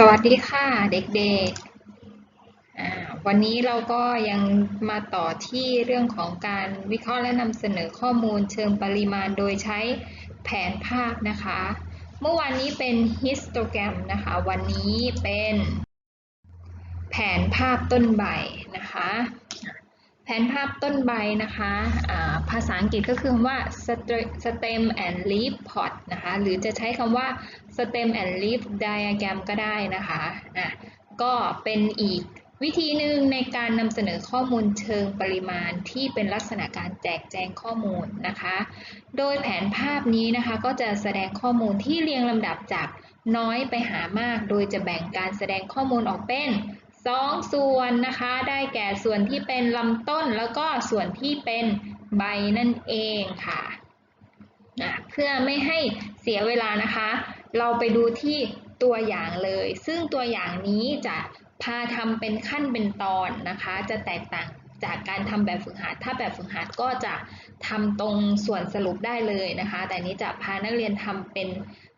สวัสดีค่ะเด็กๆ วันนี้เราก็ยังมาต่อที่เรื่องของการวิเคราะห์และนำเสนอข้อมูลเชิงปริมาณโดยใช้แผนภาพนะคะ เมื่อวานนี้เป็นฮิสโตแกรมนะคะ วันนี้เป็นแผนภาพต้นใบนะคะ แผนภาพต้นใบนะคะอ่าภาษาอังกฤษก็คือคำว่า stem and leaf plot นะคะ หรือจะใช้คำว่า stem and leaf diagram ก็ได้นะคะอะก็เป็นอีกวิธีหนึ่งในการนำเสนอข้อมูลเชิงปริมาณที่เป็นลักษณะการแจกแจงข้อมูลนะคะ โดยแผนภาพนี้นะคะก็จะแสดงข้อมูลที่เรียงลำดับจากน้อยไปหามาก โดยจะแบ่งการแสดงข้อมูลออกเป็น สองส่วนนะคะได้แก่ส่วนที่เป็นลำต้นแล้วก็ส่วนที่เป็นใบนั่นเองค่ะะเพื่อไม่ให้เสียเวลานะคะ เราไปดูที่ตัวอย่างเลย ซึ่งตัวอย่างนี้จะพาทำเป็นขั้นเป็นตอนนะคะ จะแตกต่างจากการทำแบบฝึกหัด ถ้าแบบฝึกหัดก็จะทำตรงส่วนสรุปได้เลยนะคะ แต่นี้จะพานักเรียนทำเป็น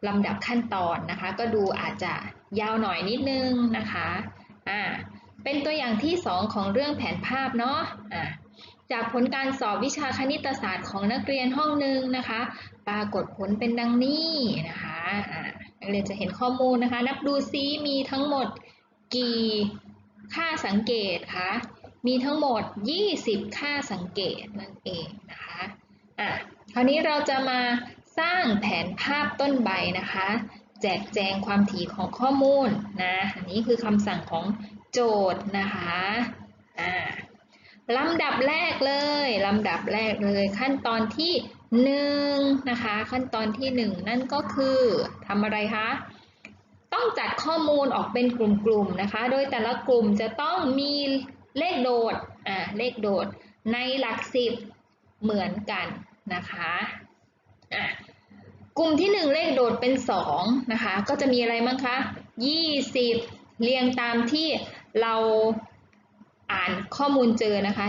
ลำดับขั้นตอนนะคะ ก็ดูอาจจะยาวหน่อยนิดนึงนะคะ อ่าเป็นตัวอย่างที่ 2 ของเรื่องแผนภาพเนาะอ่าจากผลการสอบวิชาคณิตศาสตร์ของนักเรียนห้องหนึ่งนะคะ ปรากฏผลเป็นดังนี้นะคะนักเรียนจะเห็นข้อมูลนะคะ นับดูซิมีทั้งหมดกี่ค่าสังเกตคะมีทั้งหมด 20 ค่าสังเกตนั่นเองนะคะอะคราวนี้เราจะมาสร้างแผนภาพต้นใบนะคะ แจกแจงความถี่ของข้อมูลนะอันนี้คือคำสั่งของโจทย์นะคะอ่าลำดับแรกเลยลำดับแรกเลยขั้นตอนที่หนึ่งนะคะขั้นตอนที่หนึ่งนั่นก็คือทำอะไรคะต้องจัดข้อมูลออกเป็นกลุ่มๆนะคะ โดยแต่ละกลุ่มจะต้องมีเลขโดดอ่าเลขโดดในหลักสิบเหมือนกันนะคะอะ กลุ่มที่1เลขโดดเป็น2นะคะ ก็จะมีอะไรบ้างคะ 20 เรียงตามที่เราอ่านข้อมูลเจอนะคะ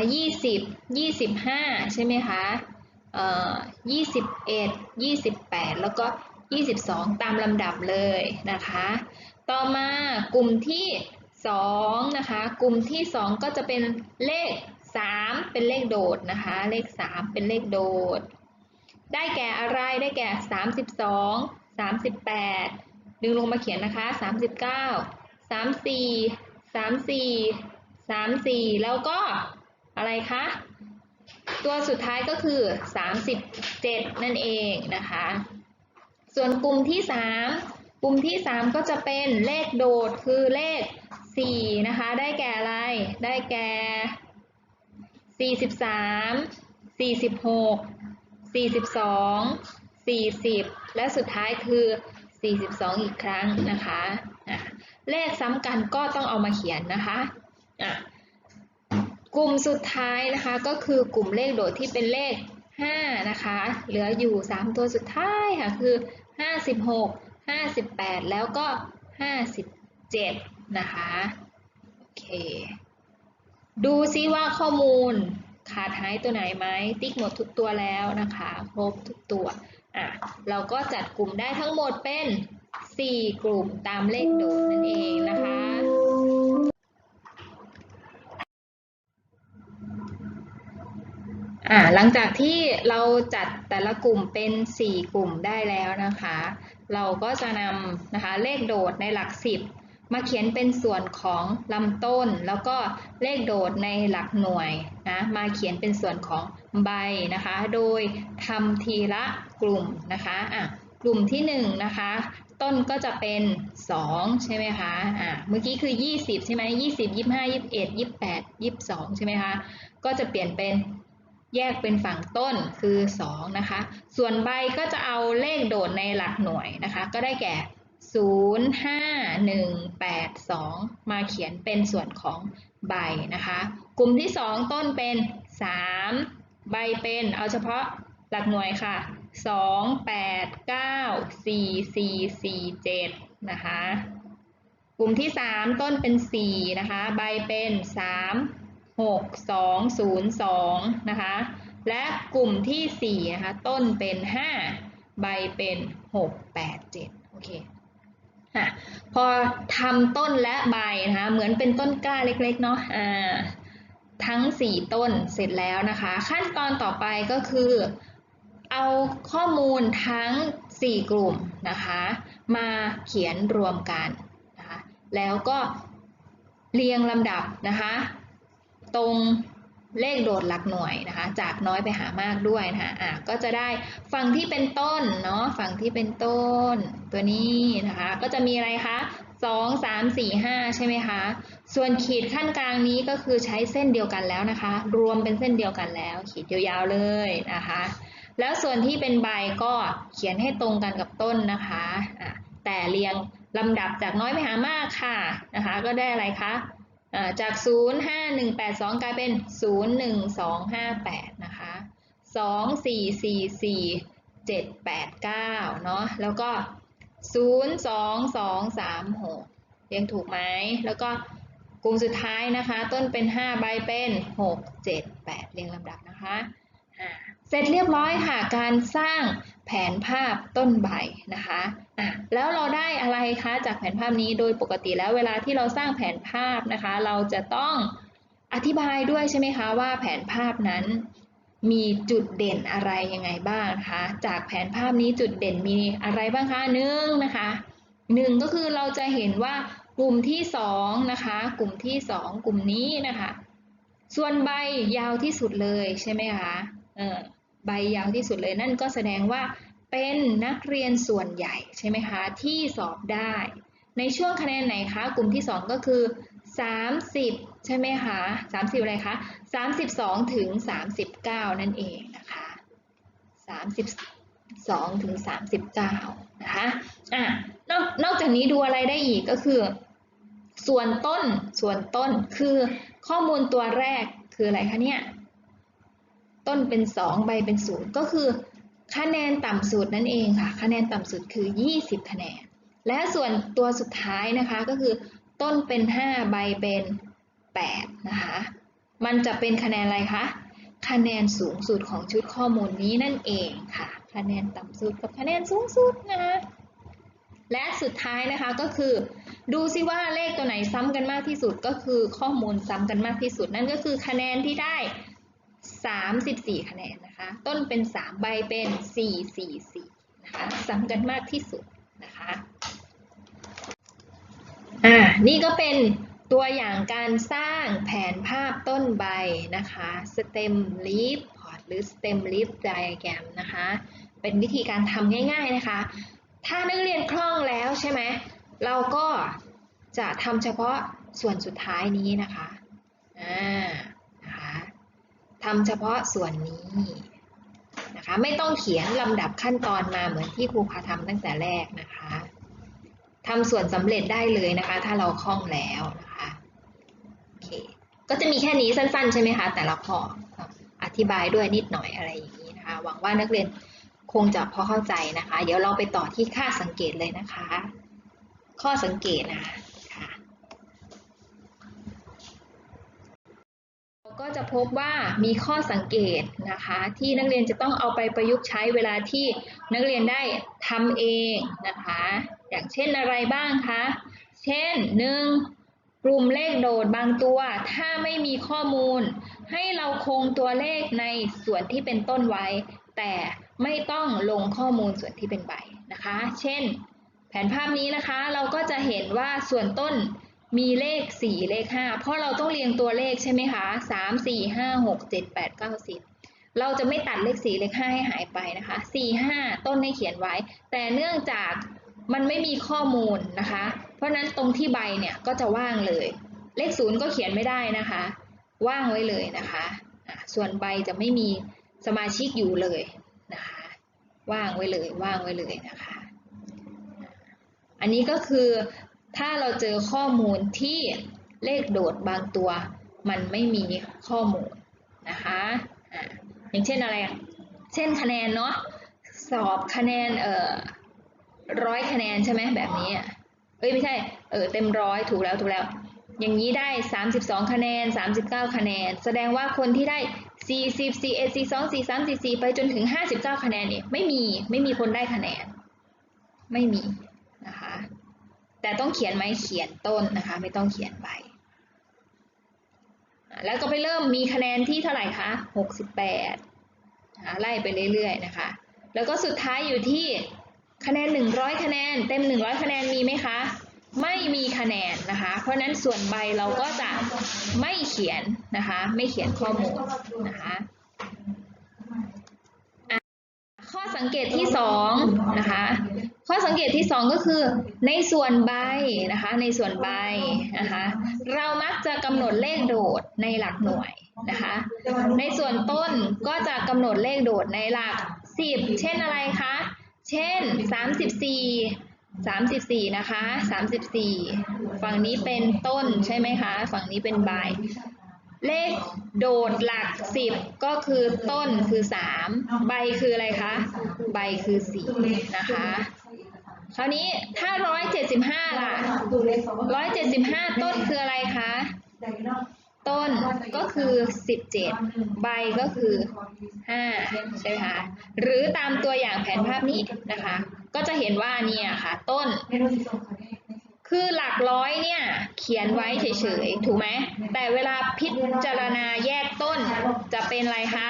20 25 ใช่ไหมคะเอ่อ21 28 แล้วก็ 22 ตามลำดับเลยนะคะ ต่อมากลุ่มที่2นะคะ กลุ่มที่ 2 ก็จะเป็นเลข 3 เป็นเลขโดดนะคะ เลข 3 เป็นเลขโดด ได้แก่อะไรได้แก่ 32 38 ดึงลงมาเขียนนะคะ 39 34 34 34 แล้วก็อะไรคะ ตัวสุดท้ายก็คือ 37 นั่นเองนะคะ ส่วนกลุ่มที่ 3 กลุ่มที่ 3 ก็จะเป็นเลขโดดคือเลข 4 นะคะ ได้แก่อะไร ได้แก่ 43 46 42 40 และสุดท้ายคือ 42 อีกครั้งนะคะะเลขซ้ำกันก็ต้องเอามาเขียนนะคะะกลุ่มสุดท้ายนะคะก็คือกลุ่มเลขโดดที่เป็นเลข 5 นะคะ เหลืออยู่ 3 ตัวสุดท้ายค่ะคือ 56 58 แล้วก็ 57 นะคะ โอเค ดูซิว่าข้อมูล ขาดหายตัวไหนไหมติ๊กหมดทุกตัวแล้วนะคะครบทุกตัวอะเราก็จัดกลุ่มได้ทั้งหมดเป็น 4 กลุ่มตามเลขโดดนั่นเองนะคะอ่าหลังจากที่เราจัดแต่ละกลุ่มเป็น 4 กลุ่มได้แล้วนะคะ เราก็จะนำนะคะเลขโดดในหลัก 10 มาเขียนเป็นส่วนของลำต้น แล้วก็เลขโดดในหลักหน่วย นะมาเขียนเป็นส่วนของใบนะคะ โดยทำทีละกลุ่มนะคะอะกลุ่มที่1นะคะ ต้นก็จะเป็น 2 ใช่ไหมคะอะเมื่อกี้คือ 20 ใช่ไหม20 25 21 28 22ใช่ไหมคะ ก็จะเปลี่ยนเป็นแยกเป็นฝั่งต้นคือ 2 นะคะ ส่วนใบก็จะเอาเลขโดดในหลักหน่วยนะคะ ก็ได้แก่ 0 5 1 8 2 มาเขียนเป็นส่วนของใบนะคะ กลุ่มที่ 2 ต้นเป็น 3 ใบเป็น เอาเฉพาะหลักหน่วยค่ะ 2 8 9 4 4 4 7 นะคะ กลุ่มที่ 3 ต้นเป็น 4 นะคะ ใบเป็น 3 6 2 0 2 นะคะ และกลุ่มที่ 4 นะคะ ต้นเป็น 5 ใบเป็น 6 8 7 โอเค พอทำต้นและใบนะคะเหมือนเป็นต้นกล้าเล็กๆเนาะอ่าทั้ง 4 ต้นเสร็จแล้วนะคะ ขั้นตอนต่อไปก็คือ เอาข้อมูลทั้ง 4 กลุ่มนะคะ มาเขียนรวมกันนะคะแล้วก็เรียงลำดับนะคะ ตรง เลขโดดหลักหน่วยนะคะ จากน้อยไปหามากด้วยนะคะอะก็จะได้ฝั่งที่เป็นต้นเนาะฝั่งที่เป็นต้น ตัวนี้นะคะ ก็จะมีอะไรคะสองสามสี่ห้าใช่ไหมคะ ส่วนขีดขั้นกลางนี้ก็คือใช้เส้นเดียวกันแล้วนะคะ รวมเป็นเส้นเดียวกันแล้ว ขีดยาวๆเลยนะคะ แล้วส่วนที่เป็นใบก็เขียนให้ตรงกันกับต้นนะคะอะแต่เรียงลำดับจากน้อยไปหามากค่ะนะคะ ก็ได้อะไรคะ จาก 0 5 1 8 2 กลายเป็น 0 1 2 5 8 นะคะ 2 4 4 4 7 8 9 เนาะ แล้วก็ 0 2 2 3 6 เรียงถูกไหม แล้วก็กลุ่มสุดท้ายนะคะ ต้นเป็น 5 ใบเป็น 6 7 8 เรียงลำดับนะคะ เสร็จเรียบร้อยค่ะ การสร้าง ผนภาพต้นใบนะคะอะแล้วเราได้อะไรคะจากแผนภาพนี้โดยปกติแล้วเวลาที่เราสร้างแผนภาพนะคะ เราจะต้องอธิบายด้วยใช่ไหมคะว่าแผนภาพนั้นมีจุดเด่นอะไรยังไงบ้างะคะจากแผนภาพนี้จุดเด่นมีอะไรบ้างคะหนึ่งนะคะหนึ่งก็คือเราจะเห็นว่ากลุ่มที่สองนะคะกลุ่มที่สองกลุ่มนี้นะคะ ส่วนใบยาวที่สุดเลยใช่ไหมคะเออ ใบยาวที่สุดเลยนั่นก็แสดงว่าเป็นนักเรียนส่วนใหญ่ใช่ไหมคะที่สอบได้ ในช่วงคะแนนไหนคะ กลุ่มที่ 2 ก็คือ 30 ใช่ไหมคะ30 อะไรคะ32 ถึง 39 นั่นเองนะคะ32 ถึง 39 นะคะอะนอกนอกจากนี้ดูอะไรได้อีกก็คือ ส่วนต้นส่วนต้นคือข้อมูลตัวแรกคืออะไรคะเนี่ย ต้นเป็น 2 ใบเป็น0ก็คือ คะแนนต่ำสุดนั่นเองค่ะ คะแนนต่ำสุดคือ 20 คะแนน และส่วนตัวสุดท้ายนะคะก็คือ ต้นเป็น 5 ใบเป็น 8 นะคะ มันจะเป็นคะแนนอะไรคะ คะแนนสูงสุดของชุดข้อมูลนี้นั่นเองค่ะ คะแนนต่ำสุดกับคะแนนสูงสุดนะคะและสุดท้ายนะคะก็คือ ดูซิว่าเลขตัวไหนซ้ำกันมากที่สุดก็คือข้อมูลซ้ำกันมากที่สุด นั่นก็คือคะแนนที่ได้ 34 คะแนนนะคะ ต้นเป็น 3 ใบเป็น 444 นะคะซ้ำกันมากที่สุดนะคะ อ่า นี่ก็เป็นตัวอย่างการสร้างแผนภาพต้นใบนะคะ stem leaf plot หรือ stem leaf diagram นะคะ เป็นวิธีการทำง่าย ๆนะคะ ถ้านักเรียนคล่องแล้วใช่ไหม เราก็จะทำเฉพาะส่วนสุดท้ายนี้นะคะ อ่า ทำเฉพาะส่วนนี้นะคะไม่ต้องเขียนลำดับขั้นตอนมาเหมือนที่ครูพาทำตั้งแต่แรกนะคะทำส่วนสำเร็จได้เลยนะคะ ถ้าเราคล่องแล้วนะคะโอเคก็จะมีแค่นี้สั้นๆ ใช่ไหมคะ แต่ละข้ออธิบายด้วยนิดหน่อยอะไรอย่างนี้นะคะ หวังว่านักเรียนคงจะพอเข้าใจนะคะ เดี๋ยวเราไปต่อที่ค่าสังเกตเลยนะคะ ข้อสังเกตนะคะค่ะ เรา ก็จะพบว่ามีข้อสังเกตนะคะ ที่นักเรียนจะต้องเอาไปประยุกต์ใช้เวลาที่นักเรียนได้ทำเองนะคะ อย่างเช่นอะไรบ้างคะเช่น 1. กลุ่มเลขโดดบางตัว ถ้าไม่มีข้อมูล ให้เราคงตัวเลขในส่วนที่เป็นต้นไว้ แต่ไม่ต้องลงข้อมูลส่วนที่เป็นใบนะคะ เช่น แผนภาพนี้นะคะ เราก็จะเห็นว่าส่วนต้น มีเลข 4 เลข 5 เพราะเราต้องเรียงตัวเลขใช่ไหมคะ3 4 5 6 7 8 9 10 เราจะไม่ตัดเลข 4 เลข 5 ให้หายไปนะคะ 4 5 ต้นให้เขียนไว้ แต่เนื่องจากมันไม่มีข้อมูลนะคะ เพราะนั้นตรงที่ใบเนี่ยก็จะว่างเลย เลข 0 ก็เขียนไม่ได้นะคะ ว่างไว้เลยนะคะอะส่วนใบจะไม่มีสมาชิกอยู่เลยนะคะ ว่างไว้เลย ว่างไว้เลยนะคะ อันนี้ก็คือ ถ้าเราเจอข้อมูลที่เลขโดดบางตัว มันไม่มีข้อมูลนะคะอะอย่างเช่นอะไร เช่นคะแนนเนาะ สอบคะแนนเอ่อร้อยคะแนนใช่ไหมแบบนี้ เอ้ยไม่ใช่ เออเต็มร้อยถูกแล้วถูกแล้ว อย่างนี้ได้ 32 คะแนน 39 คะแนน แสดงว่าคนที่ได้ 40 41 42 43 44 ไปจนถึง 59 คะแนนเนี่ยไม่มีไม่มีคนได้คะแนน ไม่มี แต่ต้องเขียนไหมเขียนต้นนะคะ ไม่ต้องเขียนใบ แล้วก็ไปเริ่มมีคะแนนที่เท่าไหร่คะ 68นะคะไล่ไปเรื่อยๆนะคะ แล้วก็สุดท้ายอยู่ที่คะแนน 100 คะแนน เต็ม 100 คะแนนมีไหมคะ ไม่มีคะแนนนะคะ เพราะนั้นส่วนใบเราก็จะไม่เขียนนะคะ ไม่เขียนข้อมูลนะคะข้อ สังเกตที่สองนะคะข้อสังเกตที่สองก็คือในส่วนใบนะคะในส่วนใบนะคะเรามักจะกำหนดเลขโดดในหลักหน่วยนะคะในส่วนต้นก็จะกำหนดเลขโดดในหลัก 10 เช่นอะไรคะเช่น 34 34 นะคะ 34 ฝั่งนี้เป็นต้นใช่ไหมคะ ฝั่งนี้เป็นใบ เลขโดดหลัก10ก็คือต้นคือ3ใบคืออะไรคะ ใบคือ4นะคะ คราวนี้ถ้า175ล่ะ175ต้นคืออะไรคะ ต้นก็คือ17ใบก็คือ5ใช่ไหมคะหรือตามตัวอย่างแผนภาพนี้นะคะ ก็จะเห็นว่าเนี่ยค่ะ ต้น คือหลักร้อยเนี่ยเขียนไว้เฉยๆ ถูกไหม แต่เวลาพิจารณาแยกต้นจะเป็นอะไรคะ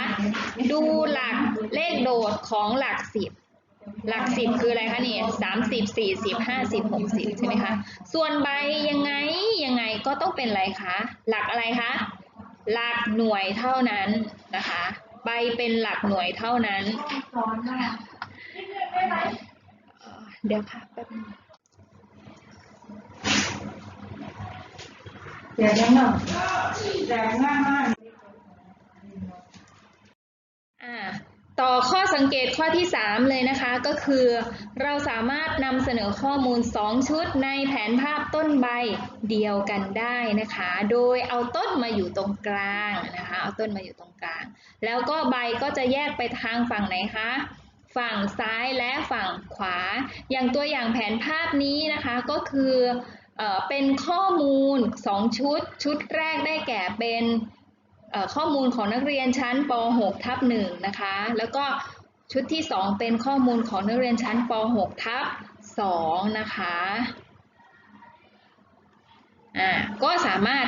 ดูหลักเลขโดดของหลักสิบ หลักสิบคืออะไรคะเนี่ยสามสิบสี่สิบห้าสิบหกสิบใช่ไหมคะ ส่วนใบยังไงยังไงก็ต้องเป็นอะไรคะ หลักอะไรคะ หลักหน่วยเท่านั้นนะคะ ใบเป็นหลักหน่วยเท่านั้นเอ่อเดี๋ยวค่ะแป๊บนึง เดี๋ยวนั้นน่ะแรงมากมาก อ่า ต่อข้อสังเกตข้อที่ 3 เลยนะคะก็คือ เราสามารถนำเสนอข้อมูล 2 ชุดในแผนภาพต้นใบเดียวกันได้นะคะ โดยเอาต้นมาอยู่ตรงกลางนะคะเอาต้นมาอยู่ตรงกลาง แล้วก็ใบก็จะแยกไปทางฝั่งไหนคะฝั่งซ้ายและฝั่งขวา อย่างตัวอย่างแผนภาพนี้นะคะก็คือ เป็นข้อมูล 2 ชุด ชุดแรกได้แก่เป็นข้อมูลของนักเรียนชั้นป .6 ทับ1นะคะ แล้วก็ชุดที่ 2 เป็นข้อมูลของนักเรียนชั้นป .6 ทับ2นะคะอ่าก็สามารถ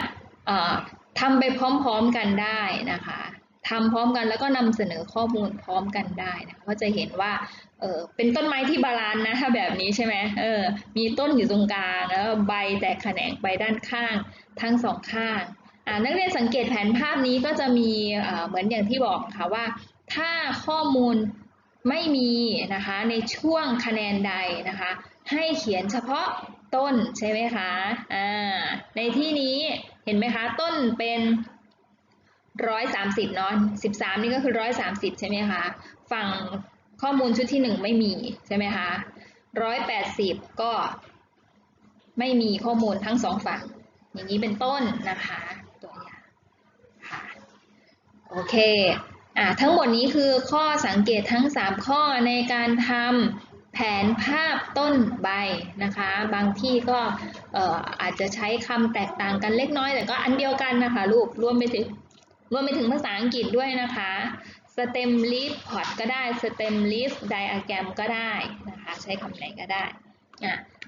ทำไปพร้อมๆกันได้นะคะ ทำพร้อมกันแล้วก็นำเสนอข้อมูลพร้อมกันได้นะก็จะเห็นว่าเออเป็นต้นไม้ที่บาลานซ์นะถ้าแบบนี้ใช่ไหมเออมีต้นอยู่ตรงกลางแล้วใบแตกแขนงไปด้านข้างทั้งสองข้างอ่านักเรียนสังเกตแผนภาพนี้ก็จะมีเอ่อเหมือนอย่างที่บอกค่ะว่า ถ้าข้อมูลไม่มีนะคะในช่วงคะแนนใดนะคะ ให้เขียนเฉพาะต้นใช่ไหมคะอ่าในที่นี้เห็นไหมคะต้นเป็น ร้อยสามสิบเนาะสิบสามนี่ก็คือร้อยสามสิบใช่ไหมคะ ฝั่งข้อมูลชุดที่หนึ่งไม่มีใช่ไหมคะร้อยแปดสิบก็ไม่มีข้อมูลทั้งสองฝั่ง อย่างนี้เป็นต้นนะคะตัวอย่างค่ะโอเคอ่าทั้งหมดนี้คือข้อสังเกตทั้ง 3 ข้อในการทำแผนภาพต้นใบนะคะ บางที่ก็เอ่ออาจจะใช้คำแตกต่างกันเล็กน้อย แต่ก็อันเดียวกันนะคะลูกรวมไปถึง รวมไปถึงภาษาอังกฤษด้วยนะคะ stem leaf pot ก็ได้ stem leaf diagram ก็ได้นะคะใช้คำไหนก็ได้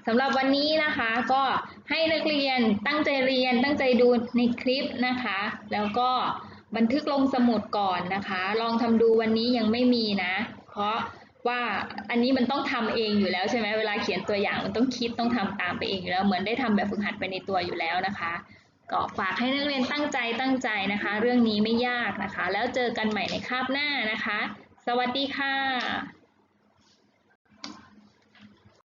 สำหรับวันนี้นะคะก็ให้นักเรียนตั้งใจเรียนตั้งใจดูในคลิปนะคะ แล้วก็บันทึกลงสมุดก่อนนะคะ ลองทำดูวันนี้ยังไม่มีนะ เพราะว่าอันนี้มันต้องทำเองอยู่แล้วใช่ไหมเวลาเขียนตัวอย่างมันต้องคิดต้องทำตามไปเองอยู่แล้วเหมือนได้ทำแบบฝึกหัดไปในตัวอยู่แล้วนะคะ ก็ฝากให้นักเรียนตั้งใจตั้งใจนะคะ เรื่องนี้ไม่ยากนะคะ แล้วเจอกันใหม่ในคาบหน้านะคะ สวัสดีค่ะ